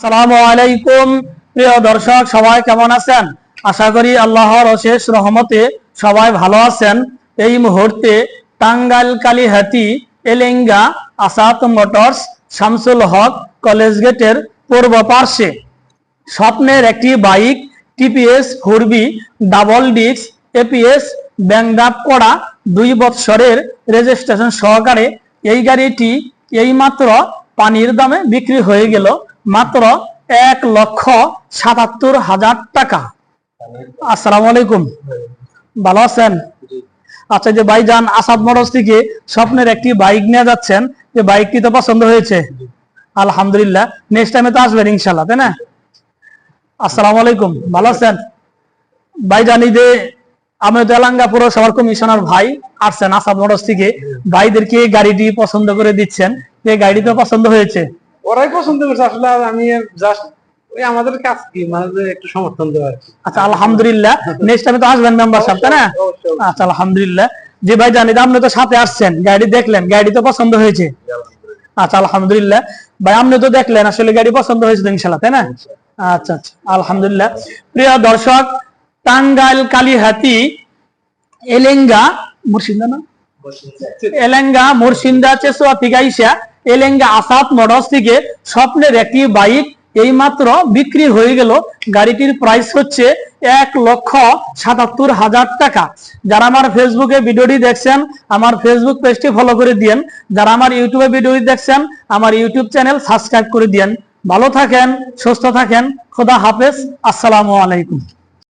আসসালামু আলাইকুম, প্রিয় দর্শক, সবাই কেমন আছেন? আশা করি আল্লাহর অশেষ রহমতে সবাই ভালো আছেন। এই মুহূর্তে টাঙ্গাইল কালীহাতি এলেঙ্গা আসাদ মোটরস, শামসুল হক কলেজ গেটের পূর্ব পার্শ্বে। স্বপ্নের একটি bike, TPS four B double disc, ABS ব্যাংডাপ করা দুই বৎসরের রেজিস্ট্রেশন সহকারে এই গাড়িটি এইমাত্র পানির দামে বিক্রি হয়ে গেল। মাত্র এক লক্ষ সাতাত্তর হাজার টাকা। আসসালামু আলাইকুম। ভালো আছেন? আচ্ছা যে ভাইজান আসাদ মোটরস থেকে স্বপ্নের একটি বাইক নিয়ে যাচ্ছেন, যে বাইকটি তো পছন্দ হয়েছে। আলহামদুলিল্লাহ নেক্সট টাইমে তো আসবেন ইনশাল্লাহ তাই না? আসসালামু আলাইকুম, ভালো আছেন? ভাই জানি যে আমি তেলাঙ্গা পৌরসভার কমিশনার ভাই আসছেন আসাদ মোটরস থেকে, ভাইদেরকে গাড়িটি পছন্দ করে দিচ্ছেন। গাড়ি তো পছন্দ হয়েছে। ওরাই পছন্দ করছে। আসলে আর আমি জাস্ট ওই আমাদের কাজ কি? মানে একটু সমর্থন দেওয়া আচ্ছা আলহামদুলিল্লাহ। নেক্সট টাইমে তো আসবেন মেম্বার সাহেব তাই না? আচ্ছা আলহামদুলিল্লাহ। যে ভাই জানি যে আপনি তো সাথে আসছেন গাড়ি দেখলেন গাড়ি তো পছন্দ হয়েছে। আচ্ছা আলহামদুলিল্লাহ। ভাই আপনি তো দেখলেন আসলে গাড়ি পছন্দ হয়েছে তো ইনশাল্লাহ তাই না? আচ্ছা আচ্ছা আলহামদুলিল্লাহ। প্রিয় দর্শক টাঙ্গাইল কালীহাতি এলেঙ্গা মুর্শিদা না? এলেঙ্গা মুর্শিদা চেসোয়া আইসা এলেঙ্গা আসাদ মোটরস থেকে স্বপ্নের একটি বাইক এইমাত্র বিক্রি হয়ে গেল। গাড়িটির প্রাইস হচ্ছে এক লক্ষ সাতাত্তর হাজার টাকা। যারা আমার ফেসবুকে ভিডিওটি দেখছেন, আমার ফেসবুক পেজটি ফলো করে দিয়েন। যারা আমার ইউটিউবে ভিডিওটি দেখছেন, আমার ইউটিউব চ্যানেল সাবস্ক্রাইব করে দিয়েন। ভালো থাকেন, সুস্থ থাকেন, খোদা হাফেজ, আসসালামু আলাইকুম।